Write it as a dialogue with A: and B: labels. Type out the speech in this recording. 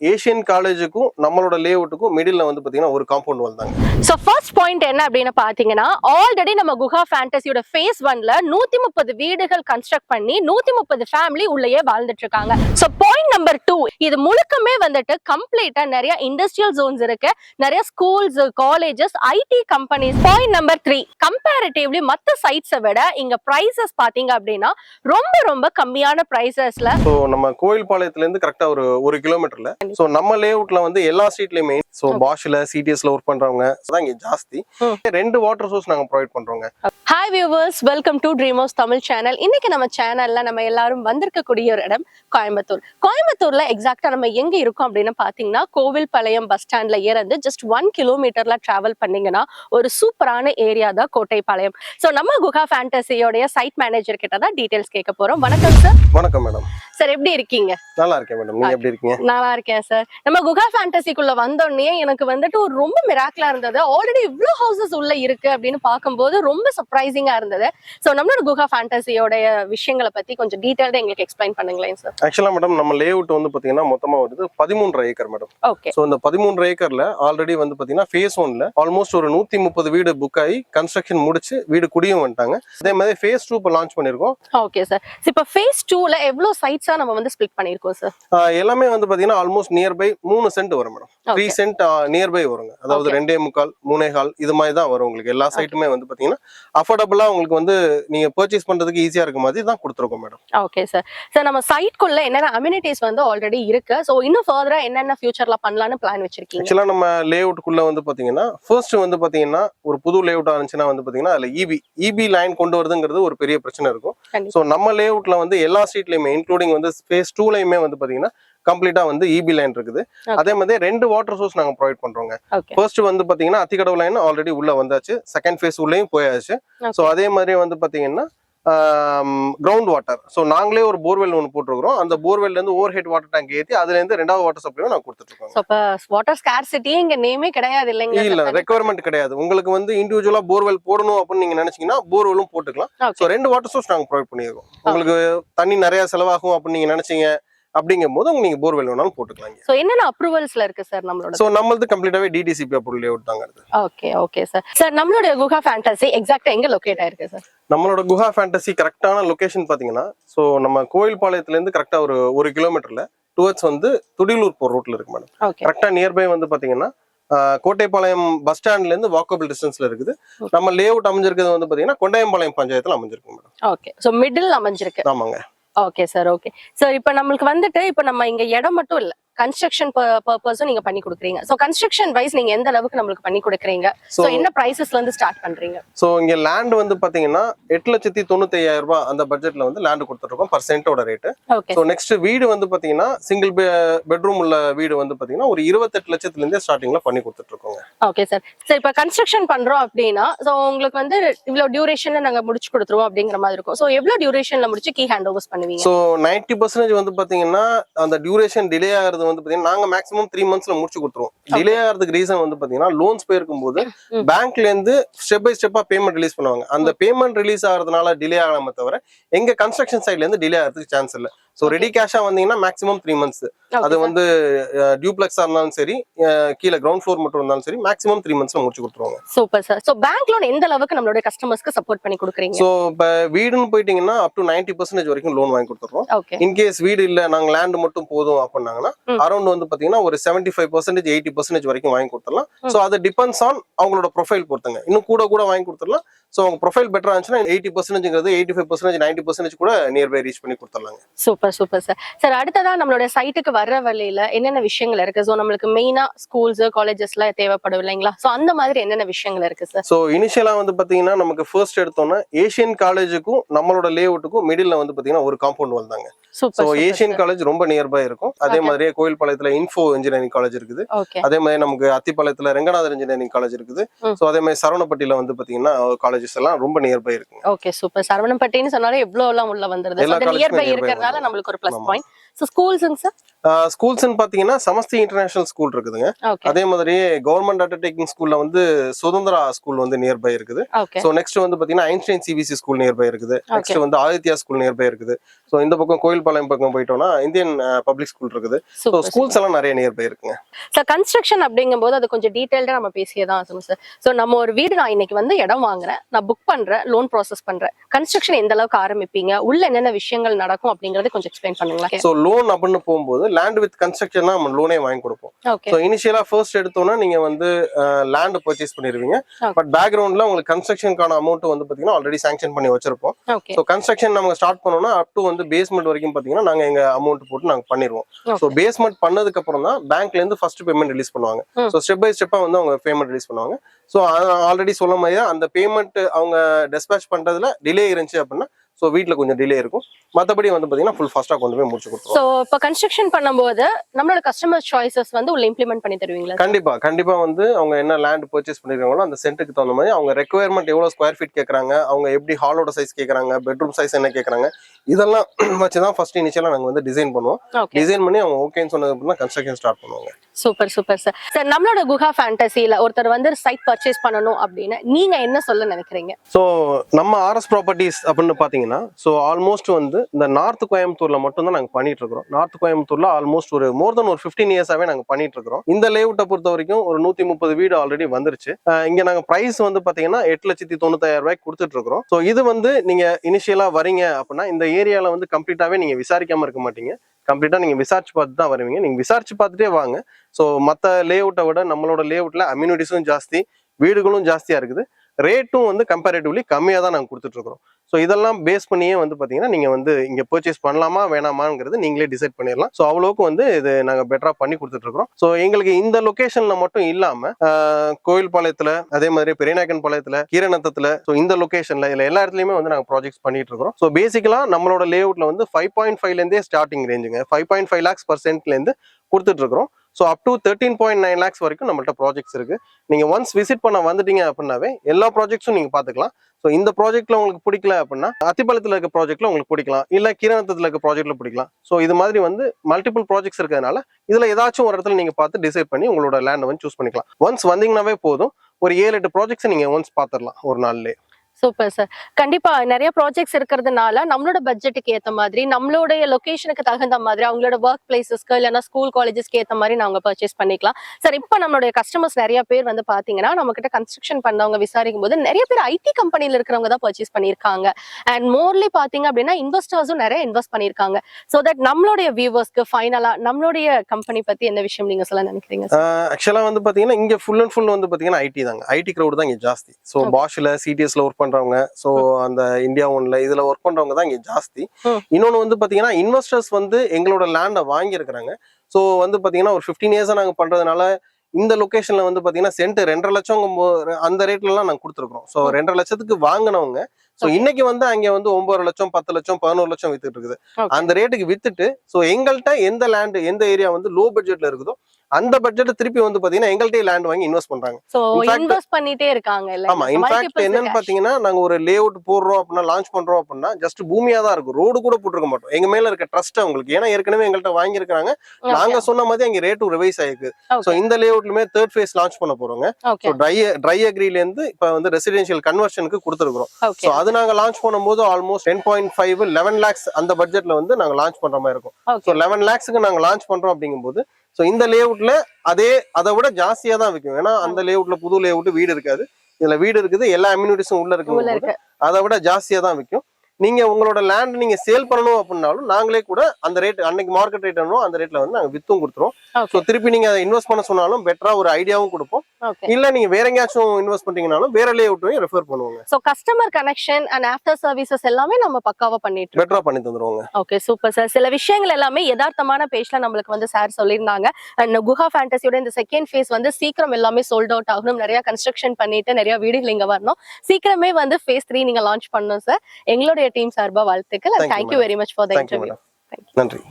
A: Asian காலேஜுக்கும் நம்மளோட லேஅவுட்டுக்கும் மிடில்ல வந்து பாத்தீங்கன்னா ஒரு காம்பவுண்ட் வால் தாங்க.
B: சோ ஃபர்ஸ்ட் பாயிண்ட் என்ன அப்படின்னு பாத்தீங்கன்னா ஆல்ரெடி நம்ம குஹா ஃபேண்டசியோட ஃபேஸ் ஒன்ல நூத்தி முப்பது வீடுகள் கன்ஸ்ட்ரக்ட் பண்ணி நூத்தி முப்பது ஃபேமிலி உள்ளேயே வாழ்ந்துட்டு இருக்காங்க சோ பாயிண்ட் நம்பர் டூ இது முழுக்கமே வந்துட்டு கம்ப்ளீட்டா நிறைய இண்டஸ்ட்ரியல் ஜோன்ஸ் இருக்கு. நிறைய schools colleges IT companies point number three comparatively மத்த சைட்ஸை விட இங்க பிரைசஸ் பாத்தீங்க அப்படின்னா ரொம்ப ரொம்ப கம்மியான பிரைசஸ்ல
A: ஸோ நம்ம கோயில் பாளையத்துல இருந்து கரெக்டா ஒரு ஒரு கிலோமீட்டர்ல ஸோ நம்ம லேஅவுட்ல வந்து எல்லா ஸ்ட்ரீட்லயுமே ஸோ பாஷ்ல சிடிஎஸ்ல ஒர்க் பண்றவங்க தான் இங்க ஜாஸ்தி. ரெண்டு வாட்டர் சோர்ஸ் நாங்க provide பண்றோங்க.
B: Hi viewers welcome to dreamers Tamil channel இன்னைக்கு நம்ம சேனல்ல நம்ம எல்லாரும் வந்திருக்கக்கூடிய ஒரு இடம் கோயம்புத்தூர். கோயம்புத்தூர்ல எக்ஸாக்டா நம்ம எங்க இருக்கோம் அப்படின்னு பாத்தீங்கன்னா கோவில்பாளையம் பஸ் ஸ்டாண்ட்ல இருந்து ஜஸ்ட் ஒன் கிலோமீட்டர்ல டிராவல் பண்ணீங்கன்னா ஒரு சூப்பரான ஏரியா தான் கோட்டைப்பாளையம். சோ நம்ம குஹா ஃபேண்டசியோடைய சைட் மேனேஜர் கிட்ட தான் டீடைல்ஸ் கேட்க போறோம். வணக்கம் சார்
A: வணக்கம் மேடம்
B: சார் எப்படி இருக்கீங்க?
A: நல்லா இருக்கேன் மேடம். நீங்க எப்படி இருக்கீங்க?
B: நல்லா இருக்கேன் சார். நம்ம குஹா ஃபேண்டசிக்குள்ள வந்தோடனே எனக்கு வந்துட்டு ஒரு ரொம்ப மிராக்கலா இருந்தது. ஆல்ரெடி இவ்ளோ ஹவுசஸ் உள்ள இருக்கு அப்படின்னு பார்க்கும்போது ரொம்ப சர்ப்ரைசிங்கா இருந்தது. சோ நம்மளோட குஹா ஃபேண்டசியோட விஷயங்களை பத்தி கொஞ்சம் டீடைல்டா எங்களுக்கு எக்ஸ்பிளைன் பண்ணுங்களேன் சார்.
A: ஆக்சுவலா மேடம் நம்ம லேஅவுட் வந்து பாத்தீங்கன்னா மொத்தமா வருது பதிமூன்றரை ஏக்கர் மேடம்.
B: ஓகே
A: ஸோ இந்த பதிமூன்று ஏக்கர்ல ஆல்ரெடி வந்து பாத்தீங்கன்னா ஃபேஸ் ஒன்ல ஆல்மோஸ்ட் ஒரு நூத்தி முப்பது வீடு புக் ஆகி கன்ஸ்ட்ரக்ஷன் முடிச்சு வீடு குடியும் வந்துட்டாங்க. அதே மாதிரி ஃபேஸ் டூ இப்போ லான்ச் பண்ணிருக்கோம்
B: ஓகே சார் இப்போ ஃபேஸ் டூல எவ்வளவு சைட்ஸா நம்ம வந்து ஸ்ப்ளிட் பண்ணிருக்கோம் சார்
A: எல்லாமே வந்து பாத்தீங்கன்னா ஆல்மோஸ்ட் நியர்பை மூணு சென்ட் வரும் மேடம் த்ரீ சென்ட் நியர்பை வருங்க. அதாவது. ரெண்டே முக்கால் மூணே கால் இது மாதிரி தான் வரும் உங்களுக்கு. எல்லா சைட்டுமே வந்து பாத்தீங்கன்னா அஃபோர்டபுளா உங்களுக்கு வந்து நீங்க பர்ச்சேஸ் பண்றதுக்கு ஈஸியா இருக்க மாதிரி தான் கொடுத்துருக்கோம் மேடம்
B: ஓகே சார் சார் நம்ம சைட்குள்ள என்னென்ன அம்யூனிட்டிஸ் வந்து ஆல்ரெடி இருக்கு? சோ இன்னும் ஃபர்தரா என்னென்ன ஃபியூச்சர்ல பண்ணலாம்னு பிளான் வச்சிருக்கீங்க?
A: ஆக்சுவலா நம்ம லேஅவுட்டுக்குள்ள வந்து பாத்தீங்கன்னா ஃபர்ஸ்ட் வந்து பாத்தீங்கன்னா ஒரு புது லேஅவுட்டா இருந்துச்சுன்னா வந்து பாத்தீங்கன்னா அதுல இபி இபி லைன் கொண்டு வருதுங்கிறது ஒரு பெரிய பிரச்சனை இருக்கும். ஸோ நம்ம லேஅவுட்ல வந்து எல்லா ஸ்ட்ரீட்லயுமே இன்க்ளூடிங் வந்து ஃபேஸ் டூலையுமே வந்து பாத்தீங்கன்னா கம்ப்ளீட்டா வந்து இபி லைன் இருக்குது. அதே மாதிரி ரெண்டு வாட்டர் சோர்ஸ் நாங்க ப்ரொவைட் பண்றோங்க. ஃபர்ஸ்ட் வந்து பாத்தீங்கன்னா அத்திக்கடவு லைன் ஆல்ரெடி உள்ள வந்தாச்சு. செகண்ட் ஃபேஸ் உள்ளேயும் போயாச்சு. ஸோ அதே மாதிரி வந்து பாத்தீங்கன்னா கிரவுண்ட் வாட்டர் ஸோ நாங்களே ஒரு போர்வெல் ஒன்று போட்டிருக்கிறோம். அந்த போர்வெல்ல இருந்து ஓவர் ஹெட் வாட்டர் டேங்க் ஏற்றி அதுல இருந்து ரெண்டாவது வாட்டர் சப்ளையும் நான் கொடுத்துட்டு இருக்கோம்
B: சோ இப்ப வாட்டர் ஸ்கார்சிட்டி இங்க நேமே கிடையாது இல்லைங்களா
A: இல்ல? ரெக்குவயர்மெண்ட் கிடையாது. உங்களுக்கு வந்து இண்டிவிஜுவலா போர்வெல் போடணும் அப்படின்னு நீங்க நினைச்சீங்கன்னா போர்வெல்லும் போட்டுக்கலாம். ஸோ ரெண்டு வாட்டர் சோர்ஸ் நாங்க ப்ரொவைட் பண்ணியிருக்கோம். உங்களுக்கு தண்ணி நிறைய செலவாகும் அப்படின்னு நீங்க நினைச்சீங்க. அப்படிங்கும் போது நீங்க போர்வெல் வேணாலும் போட்டுக்கலாம்
B: சோ என்னென்ன அப்ரூவல்ஸ்ல இருக்கு சார் நம்மளோட
A: ஸோ நம்மளது கம்ப்ளீட்டாவே டிடிசிபி அப்ரூவல் லேஅவுட் தாங்க இருக்கு
B: ஓகே ஓகே சார் சார் நம்மளுடைய குஹா ஃபேண்டசி எக்ஸாக்ட்டா எங்க லொகேட் ஆயிருக்கு சார்
A: நம்மளோட குஹா ஃபேண்டசி கரெக்டான லொகேஷன் பாத்தீங்கன்னா ஸோ நம்ம கோயில் பாளையத்துல இருந்து கரெக்டா ஒரு ஒரு கிலோமீட்டர்ல டுவர்ட்ஸ் வந்து துடிலூர் போற ரோட்ல இருக்கு மேடம் கரெக்டா நியர்பை வந்து பாத்தீங்கன்னா கோட்டைப்பாளையம் பஸ் ஸ்டாண்ட்ல இருந்து வாக்கபிள் டிஸ்டன்ஸ்ல இருக்குது நம்ம லேஅவுட் அமைஞ்சிருக்கிறது வந்து பாத்தீங்கன்னா கொண்டையம்பாளையம் பஞ்சாயத்துல அமைஞ்சிருக்கு மேடம்
B: ஓகே சோ மிடில் அமைஞ்சிருக்கு.
A: ஆமாங்க.
B: ஓகே சார் ஓகே சார் இப்போ நம்மளுக்கு வந்துட்டு இப்போ நம்ம இங்க இடம் மட்டும் இல்ல. கன்ஸ்ட்ரக்ஷன் பர்பஸும் நீங்க பண்ணி கொடுக்குறீங்க. சோ கன்ஸ்ட்ரக்ஷன் வைஸ் நீங்க எந்த அளவுக்கு நம்மளுக்கு பண்ணி கொடுக்குறீங்க?
A: ஸோ
B: சோ என்ன பிரைசஸ்ல இருந்து ஸ்டார்ட் பண்றீங்க?
A: ஸோ இங்க லேண்ட் வந்து பாத்தீங்கன்னா எட்டு லட்சத்தி தொண்ணூத்தி ஐயாயிரம் ரூபாய் அந்த பட்ஜெட்ல வந்து லேண்ட் கொடுத்துருக்கோம் பர் சென்ட்டோட ரேட்டு
B: ஓகே
A: ஸோ நெக்ஸ்ட் வீடு வந்து பாத்தீங்கன்னா சிங்கிள் பெட்ரூம் உள்ள வீடு வந்து பாத்தீங்கன்னா ஒரு இருபத்தெட்டு லட்சத்துல இருந்தே ஸ்டார்டிங்ல பண்ணி கொடுத்துட்டு இருக்கோங்க
B: ஓகே சார் சார் இப்போ கன்ஸ்ட்ரக்ஷன் பண்றோம் அப்படின்னா சோ உங்களுக்கு வந்து இவ்வளவு டியூரேஷன்ல நாங்க முடிச்சு கொடுத்துருவோம் அப்படிங்கிற மாதிரி இருக்கும். சோ எவ்வளவு டியூரேஷன்ல முடிச்சு கீ ஹேண்ட் ஓவர்ஸ் பண்ணுவீங்க?
A: ஸோ நைன்டி பர்சன்டேஜ் வந்து பாத்தீங்கன்னா அந்த டியூரேஷன் டிலே ஆகிறது வந்து பாத்தீங்கன்னா நாங்க மேக்ஸிமம் த்ரீ மந்த்ஸ்ல முடிச்சு கொடுத்துருவோம். டிலே ஆகிறதுக்கு ரீசன் வந்து பாத்தீங்கன்னா லோன்ஸ் போயிருக்கும் போது. பேங்க்ல இருந்து ஸ்டெப் பை ஸ்டெப்பா பேமெண்ட் ரிலீஸ் பண்ணுவாங்க. அந்த பேமெண்ட் ரிலீஸ் ஆகிறதுனால டிலே ஆகாம தவிர எங்க கன்ஸ்ட்ரக்ஷன் சைட்ல இருந்து டிலே ஆகிறதுக்கு சான்ஸ் இல்ல. ஸோ ரெடி கேஷா வந்தீங்கன்னா மேக்ஸிமம் த்ரீ மந்த்ஸ் அது வந்து டியூப்ளெக்ஸா இருந்தாலும் சரி கீழே கிரவுண்ட் ஃப்ளோர் மட்டும் இருந்தாலும் சரி மேக்ஸிமம் த்ரீ மந்த்ஸ்ல முடிச்சு கொடுத்துருவாங்க.
B: Super sir so bank loan எந்த அளவுக்கு நம்மளுடைய கஸ்டமர்ஸ்க்கு சப்போர்ட் பண்ணி கொடுக்குறீங்க?
A: ஸோ இப்போ வீடுன்னு போயிட்டீங்கன்னா அப் டு நைன்டி பர்சன்டேஜ் வரைக்கும் லோன் வாங்கி கொடுத்துருவோம் இன்கேஸ் வீடு இல்ல நாங்க லேண்ட் மட்டும் போதும் அப்படின்னாங்கன்னா. அரௌண்ட் வந்து பாத்தீங்கன்னா ஒரு seventy five percentage eighty percentage வரைக்கும் வாங்கி கொடுத்துடலாம். ஸோ அது டிபெண்ட்ஸ் ஆன் அவங்களோட ப்ரொஃபைல் பொறுத்துங்க. இன்னும் கூட கூட வாங்கி கொடுத்துடலாம். ஸோ அவங்க ப்ரொஃபைல் பெட்டரா இருந்துச்சுன்னா eighty பர்சன்டேஜ்ங்கிறது eighty five percentage ninety percentage கூட நியர்பை ரீச் பண்ணி கொடுத்துடலாங்க.
B: சூப்பர் சூப்பர் சார் சார் அடுத்ததா நம்மளோட சைட்டுக்கு வர்ற வழியில என்னென்ன விஷயங்கள் இருக்கு? ஸோ நம்மளுக்கு மெயினா ஸ்கூல்ஸ் காலேஜஸ்லாம் தேவைப்படும் இல்லைங்களா? ஸோ அந்த மாதிரி என்னென்ன விஷயங்கள் இருக்கு சார்
A: ஸோ இனிஷியலா வந்து பாத்தீங்கன்னா நமக்கு ஃபர்ஸ்ட் எடுத்தோம்னா ஏஷியன் காலேஜுக்கும் நம்மளோட லேஅவுட்டுக்கும் மிடில் வந்து பாத்தீங்கன்னா ஒரு காம்பவுண்ட் வால் தாங்க. ஸோ
B: சூப்பர்
A: ஏஷியன் காலேஜ் ரொம்ப நியர்பை இருக்கும். அதே. மாதிரியே கோயில்பாளையத்துல இன்ஃபோ இன்ஜினியரிங் காலேஜ் இருக்குது. அதே மாதிரி நமக்கு அத்திப்பாளையத்துல ரெங்கநாதர் இன்ஜினியரிங் காலேஜ் இருக்குது. ஸோ அதே மாதிரி சரவணப்பட்டியில வந்து பாத்தீங்கன்னா காலேஜஸ் எல்லாம் ரொம்ப நியர்பை இருக்குங்க
B: ஓகே சூப்பர் சரவணம்பட்டின்னு சொன்னாலே எவ்வளவு எல்லாம் உள்ள வந்துருது? நியர்பை இருக்கிறதுனால
A: வந்துரும்.
B: நம்மளுக்கு ஒரு ப்ளஸ். பாயிண்ட் ஸோ ஸ்கூல்ஸுங்க சார்
A: ஸ்கூல்ஸ்னு பாத்தீங்கன்னா சமஸ்தி இன்டர்நேஷனல் ஸ்கூல் இருக்குதுங்க. அதே மாதிரி கவர்மெண்ட் அண்டர்டேக்கிங் ஸ்கூல்ல வந்து சுதந்திரா ஸ்கூல் வந்து நியர்பை இருக்குது. ஸோ நெக்ஸ்ட் வந்து பாத்தீங்கன்னா ஐன்ஸ்டைன் சிபிசி ஸ்கூல் நியர்பை இருக்குது. நெக்ஸ்ட் வந்து ஆதித்யா ஸ்கூல் நியர்பை இருக்குது. ஸோ இந்த பக்கம் கோயில்பாளையம் பக்கம் போயிட்டோம்னா இந்தியன் பப்ளிக் ஸ்கூல் இருக்குது. ஸோ ஸ்கூல்ஸ் எல்லாம் நிறைய நியர்பை இருக்குங்க.
B: சார் கன்ஸ்ட்ரக்ஷன் அப்படிங்கும்போது அது கொஞ்சம் டீடைல்டா நம்ம பேசியே தான் ஆகணும் சார் ஸோ நம்ம ஒரு வீடு நான் இன்னைக்கு வந்து இடம் வாங்குறேன் நான் புக் பண்றேன் லோன் ப்ராசஸ் பண்றேன். கன்ஸ்ட்ரக்ஷன் எந்த அளவுக்கு ஆரம்பிப்பீங்க உள்ள என்னென்ன விஷயங்கள் நடக்கும் அப்படிங்கறத கொஞ்சம் எக்ஸ்பிளைன் பண்ணுங்களேன்.
A: ஸோ லோன் அப்படின்னு போகும்போது லேண்ட் வித் கன்ஸ்ட்ரக்ஷன் நம்ம லோனே வாங்கி கொடுப்போம். ஸோ இனிஷியலா ஃபர்ஸ்ட் எடுத்தோன்னா நீங்க வந்து லேண்ட் பர்ச்சேஸ் பண்ணிருவீங்க. பட் பேக்ரவுண்ட்ல உங்களுக்கு கன்ஸ்ட்ரக்ஷனுக்கான அமௌண்ட் வந்து பாத்தீங்கன்னா ஆல்ரெடி சாங்ஷன் பண்ணி வச்சிருப்போம். ஸோ கன்ஸ்ட்ரக்ஷன் நம்ம ஸ்டார்ட் பண்ணோம்னா அப் டு வந்து பேஸ்மெண்ட் வரைக்கும் பாத்தீங்கன்னா நாங்க எங்க அமௌண்ட் போட்டு நாங்க பண்ணிடுவோம். ஸோ பேஸ்மெண்ட் பண்ணதுக்கு அப்புறம் தான் பேங்க்ல இருந்து ஃபர்ஸ்ட் பேமெண்ட் ரிலீஸ் பண்ணுவாங்க. ஸோ ஸ்டெப் பை ஸ்டெப்பா வந்து அவங்க பேமெண்ட் ரிலீஸ் பண்ணுவாங்க. ஸோ ஆல்ரெடி சொல்ல மாதிரி அந்த பேமெண்ட் அவங்க டெஸ்பேச் பண்றதுல டிலே இருந்துச்சு அப்படின்னா ஸோ வீட்ல கொஞ்சம் டிலே இருக்கும். மத்தபடி வந்து பாத்தீங்கன்னா ஃபுல் ஃபாஸ்டா கொண்டு போய் முடிச்சு கொடுத்துருவோம்.
B: ஸோ இப்போ கன்ஸ்ட்ரக்ஷன் பண்ணும்போது நம்மளோட கஸ்டமர் சாய்ஸஸ் வந்து உள்ள இம்ப்ளிமெண்ட் பண்ணி தருவீங்களா
A: கண்டிப்பா கண்டிப்பா வந்து அவங்க என்ன லேண்ட் பர்ச்சேஸ் பண்ணிருக்காங்களோ அந்த சென்ட்டுக்கு தகுந்த மாதிரி அவங்க ரெக்குயர்மெண்ட் எவ்வளவு ஸ்கொயர் ஃபீட் கேக்குறாங்க அவங்க எப்படி ஹாலோட சைஸ் கேக்குறாங்க பெட்ரூம் சைஸ் என்ன கேக்குறாங்க இதெல்லாம் வச்சுதான் ஃபர்ஸ்ட் இனிஷியலா நாங்க வந்து டிசைன் பண்ணுவோம். டிசைன் பண்ணி அவங்க ஓகேன்னு சொன்னது அப்புறம் கன்ஸ்ட்ரக்ஷன் ஸ்டார்ட் பண்ணுவாங்க.
B: சூப்பர் சூப்பர் சார் சார் நம்மளோட குஹா ஃபேண்டசில ஒருத்தர் வந்து சைட் பர்ச்சேஸ் பண்ணணும் அப்படின்னு நீங்க என்ன சொல்ல நினைக்கிறீங்க?
A: ஸோ நம்ம ஆர்எஸ் ப்ராப்பர்ட்டிஸ் அப்படின்னு பார்த்தீங்கன்னா ஸோ ஆல்மோஸ்ட் வந்து இந்த நார்த் கோயம்புத்தூரில் மட்டும்தான் நாங்கள் பண்ணிட்டு இருக்கிறோம் நார்த் கோயம்புத்தூரில் ஆல்மோஸ்ட் ஒரு மோர் தென் ஒரு ஃபிஃப்டீன் இயர்ஸாகவே நாங்கள் பண்ணிட்டு இருக்கிறோம் இந்த லேஅவுட்டை பொறுத்த வரைக்கும் ஒரு நூற்றி முப்பது வீடு ஆல்ரெடி வந்துருச்சு. இங்கே நாங்கள் ப்ரைஸ் வந்து பார்த்தீங்கன்னா எட்டு லட்சத்தி தொண்ணூத்தாயிரம் ரூபாய்க்கு கொடுத்துட்டு இருக்கிறோம் ஸோ இது வந்து நீங்கள் இனிஷியலாக வரீங்க அப்படின்னா இந்த ஏரியாவில் வந்து கம்ப்ளீட்டாகவே நீங்கள் விசாரிக்காமல் இருக்க மாட்டீங்க. கம்ப்ளீட்டாக நீங்கள் விசாரிச்சு பார்த்து தான் வருவீங்க. நீங்கள் விசாரிச்சு பார்த்துட்டே வாங்க. ஸோ மற்ற லேஅவுட்டை விட நம்மளோட லேவுட்டில் அம்யூனிட்டிஸும் ஜாஸ்தி வீடுகளும் ஜாஸ்தியாக இருக்குது. ரேட்டும் வந்து கம்பேரிட்டிவ்லி கம்மியாக தான் நாங்கள் கொடுத்துட்டு இருக்கிறோம் ஸோ இதெல்லாம் பேஸ் பண்ணியே வந்து பார்த்தீங்கன்னா நீங்கள் வந்து இங்கே பர்ச்சேஸ் பண்ணலாமா வேணாமாங்கிறது நீங்களே டிசைட் பண்ணிடலாம். ஸோ அவ்வளோக்கு வந்து இது நாங்கள் பெட்டராக பண்ணி கொடுத்துட்டு இருக்கிறோம் ஸோ எங்களுக்கு இந்த லொக்கேஷனில் மட்டும் இல்லாமல் கோயில் பாளையத்தில் அதே மாதிரி பெரியநாயக்கன் பாளையத்தில் கீரநத்தத்தில் ஸோ இந்த லொக்கேஷனில் இல்லை எல்லா இடத்துலையுமே வந்து நாங்கள் ப்ராஜெக்ட்ஸ் பண்ணிட்டு இருக்கிறோம் ஸோ பேசிக்கலாக நம்மளோட லேஅவுட்ல வந்து ஃபைவ் பாயிண்ட் ஃபைவ்லேருந்தே ஸ்டார்டிங் ரேஞ்சுங்க ஃபைவ் பாயிண்ட் ஃபைவ் லேக்ஸ் பர்சன்ட்லேருந்து கொடுத்துட்டு இருக்கிறோம் so up to thirteen point nine lakhs வரைக்கும் நம்மள்ட்ட ப்ராஜெக்ட்ஸ் இருக்குது நீங்கள் ஒன்ஸ் விசிட் பண்ண வந்துட்டீங்க அப்படின்னாவே எல்லா ப்ராஜெக்ட்ஸும் நீங்கள் பார்த்துக்கலாம். ஸோ இந்த ப்ராஜெக்ட்ல உங்களுக்கு பிடிக்கல அப்படின்னா அத்திப்பாளத்தில் இருக்க ப்ராஜெக்ட்ல உங்களுக்கு பிடிக்கலாம். இல்லை கிரணத்தில் இருக்க ப்ராஜெக்ட்ல பிடிக்கலாம். ஸோ இது மாதிரி வந்து மல்டிபிள் ப்ராஜெக்ட்ஸ் இருக்கிறதுனால இதில் ஏதாச்சும் ஒரு இடத்துல நீங்கள் பார்த்து டிசைட் பண்ணி உங்களோட லேண்டை வந்து சூஸ் பண்ணிக்கலாம். ஒன்ஸ் வந்தீங்கன்னாவே போதும். ஒரு ஏழு எட்டு ப்ராஜெக்ட்ஸ் நீங்கள் ஒன்ஸ் பார்த்துடலாம் ஒரு நாள்லேயே.
B: சூப்பர் சார் கண்டிப்பா நிறைய ப்ராஜெக்ட்ஸ் இருக்கிறதுனால நம்மளோட பட்ஜெட்டுக்கு ஏத்த மாதிரி நம்மளுடைய லொகேஷனுக்கு தகுந்த மாதிரி அவங்களோட ஒர்க் பிளேசஸ்க்கு இல்லைன்னா ஸ்கூல் காலேஜஸ்க்கு ஏத்த மாதிரி நாங்க பர்ச்சேஸ் பண்ணிக்கலாம். சார் இப்போ நம்மளுடைய கஸ்டமர்ஸ் நிறைய பேர் வந்து பாத்தீங்கன்னா நம்ம கிட்ட கன்ஸ்ட்ரக்ஷன் பண்ணவங்க விசாரிக்கும் போது நிறைய பேர் ஐடி கம்பெனில இருக்கிறவங்க தான் பர்ச்சேஸ் பண்ணியிருக்காங்க. அண்ட் மோர்லி பாத்தீங்க அப்படின்னா இன்வெஸ்டர்ஸும் நிறைய இன்வெஸ்ட் பண்ணியிருக்காங்க. ஸோ தட் நம்மளுடைய வியூவர்ஸ்க்கு ஃபைனலா நம்மளுடைய கம்பெனி பத்தி என்ன விஷயம் நீங்க சொல்ல நினைக்கிறீங்க?
A: ஆக்சுவலா வந்து பாத்தீங்கன்னா இங்க ஃபுல் அண்ட் ஃபுல் வந்து பாத்தீங்கன்னா ஐடி தாங்க. ஐடி க்ரௌட் தான் இங்க ஜாஸ்தி. ஸோ. பாஷ்ல சிடிஎஸ்ல ஒர்க் பண்றவங்க ஸோ அந்த இந்தியா ஒன்ல இதுல ஒர்க் பண்றவங்க தான் இங்க ஜாஸ்தி. இன்னொன்னு வந்து பாத்தீங்கன்னா இன்வெஸ்டர்ஸ் வந்து எங்களோட லேண்டை வாங்கியிருக்கிறாங்க ஸோ வந்து பாத்தீங்கன்னா ஒரு ஃபிஃப்டீன் இயர்ஸா நாங்க பண்றதுனால இந்த லொகேஷன்ல வந்து பாத்தீங்கன்னா சென்ட் ரெண்டரை லட்சம் அந்த ரேட்ல எல்லாம் நாங்க கொடுத்துருக்கோம் ஸோ. ரெண்டரை லட்சத்துக்கு வாங்கினவங்க ஸோ
B: Okay.
A: இன்னைக்கு வந்து அங்க வந்து ஒன்பது லட்சம் பத்து லட்சம் பதினோரு லட்சம் வித்துட்டு இருக்குது. அந்த ரேட்டுக்கு வித்துட்டு ஸோ எங்கள்கிட்ட எந்த லேண்ட் எந்த ஏரியா வந்து லோ பட்ஜெட்ல இருக்குதோ அந்த பட்ஜெட் திருப்பி வந்து பாத்தீங்கன்னா எங்கள்கிட்டயே லேண்ட் வாங்கி இன்வெஸ்ட் பண்றாங்க.
B: சோ இன்வெஸ்ட் பண்ணிட்டே இருக்காங்க
A: ஆமா இன்ஃபேக்ட் என்னன்னு பாத்தீங்கன்னா நாங்க ஒரு லே அவுட் போடுறோம் அப்படின்னா லான்ச் பண்றோம் அப்படின்னா ஜஸ்ட் பூமியா தான் இருக்கும். ரோடு கூட போட்டிருக்க மாட்டோம். எங்க மேல இருக்க ட்ரஸ்ட் அவங்களுக்கு. ஏன்னா ஏற்கனவே எங்கள்கிட்ட வாங்கியிருக்காங்க நாங்க சொன்ன மாதிரி அங்க ரேட்டும் ரிவைஸ் ஆயிருக்கு. சோ இந்த லே அவுட்லுமே தேர்ட் ஃபேஸ் லான்ச் பண்ண போறோங்க. ஸோ ட்ரை ட்ரை அக்ரில இருந்து இப்ப வந்து ரெசிடென்ஷியல் கன்வர்ஷனுக்கு கொடுத்துருக்கோம் ஸோ அது நாங்க லான்ச் பண்ணும்போது almost ten point five eleven lakhs அந்த பட்ஜெட்ல வந்து நாங்க லான்ச் பண்ற மாதிரி இருக்கும்.
B: ஓகே
A: லெவன் லேக்ஸ்க்கு நாங்க லான்ச் பண்றோம் அப்படிங்கும்போது ஸோ இந்த லேஅவுட்ல அதே அதை விட ஜாஸ்தியா தான் விற்கும் ஏன்னா அந்த லேஅவுட்ல புது லேஅவுட் வீடு இருக்காது. இதுல வீடு இருக்குது எல்லா அம்யூனிட்டிஸும் உள்ள இருக்கு. அதை விட ஜாஸ்தியா தான் விற்கும் நீங்க உங்களோட லேண்ட் நீங்க சேல் பண்ணணும் அப்படின்னாலும் நாங்களே கூட அந்த ரேட் அன்னைக்கு மார்க்கெட் ரேட் அந்த ரேட்ல வந்து நாங்க வித்தும் கொடுத்துருவோம். ஸோ திருப்பி நீங்க அதை இன்வெஸ்ட் பண்ண சொன்னாலும் பெட்டரா ஒரு ஐடியாவும் கொடுப்போம். இல்ல நீங்க வேற எங்கேயாச்சும் இன்வெஸ்ட் பண்றீங்கனாலும் வேற லேஅவுட்டையும் ரெஃபர் பண்ணுவாங்க.
B: So customer connection and after services எல்லாமே நம்ம பக்காவா பண்ணிட்டு
A: பெட்டரா பண்ணி தந்துருவாங்க.
B: ஓகே சூப்பர் சார் சில விஷயங்கள் எல்லாமே யதார்த்தமான பேஜ்ல நம்மளுக்கு வந்து சார் சொல்லியிருந்தாங்க. அண்ட் குஹா ஃபேண்டசியோட இந்த செகண்ட் ஃபேஸ் வந்து சீக்கிரம் எல்லாமே சோல்ட் அவுட் ஆகணும். நிறைய கன்ஸ்ட்ரக்ஷன் பண்ணிட்டு நிறைய வீடுகள் இங்க வரணும். சீக்கிரமே வந்து ஃபேஸ் த்ரீ நீங்க லான்ச் பண்ணணும் சார் எங்களுடைய டீம் சார்பா வாழ்த்துக்கள்.
A: You,
B: thank you very much for the interview
A: நன்றி.